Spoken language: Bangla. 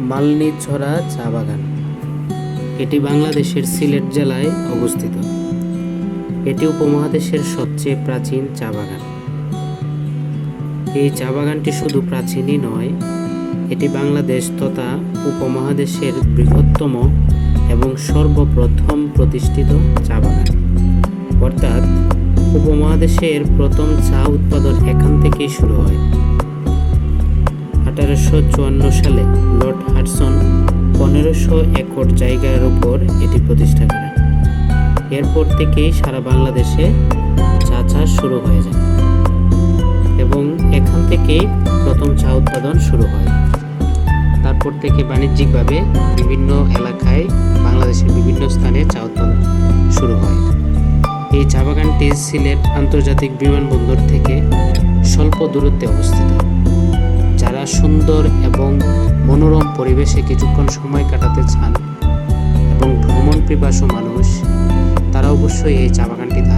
মালনীছড়া চা বাগান। এটি বাংলাদেশের সিলেট জেলায় অবস্থিত। এটি উপমহাদেশের সবচেয়ে প্রাচীন চা বাগান। এই চা বাগানটি শুধু প্রাচীনই নয়, এটি বাংলাদেশ তথা উপমহাদেশের বৃহত্তম এবং সর্বপ্রথম প্রতিষ্ঠিত চা বাগান। অর্থাৎ উপমহাদেশের প্রথম চা উৎপাদন এখান থেকেই শুরু হয়। আঠারোশো চুয়ান্ন সালে লর্ড হাডসন পনেরোশো একর জায়গার উপর এটি প্রতিষ্ঠা করেন। এরপর থেকেই সারা বাংলাদেশে চা চাষ শুরু হয়ে যায় এবং এখান থেকেই প্রথম চা উৎপাদন শুরু হয়। তারপর থেকে বাণিজ্যিকভাবে বিভিন্ন এলাকায় বাংলাদেশের বিভিন্ন স্থানে চা উৎপাদন শুরু হয়। এই চা বাগানটি সিলেট আন্তর্জাতিক বিমানবন্দর থেকে স্বল্প দূরত্বে অবস্থিত। সুন্দর এবং মনোরম পরিবেশে কিছুক্ষণ সময় কাটাতে চান এবং ভ্রমণ পিপাসু মানুষ, তারা অবশ্যই এই চা বাগানটিতে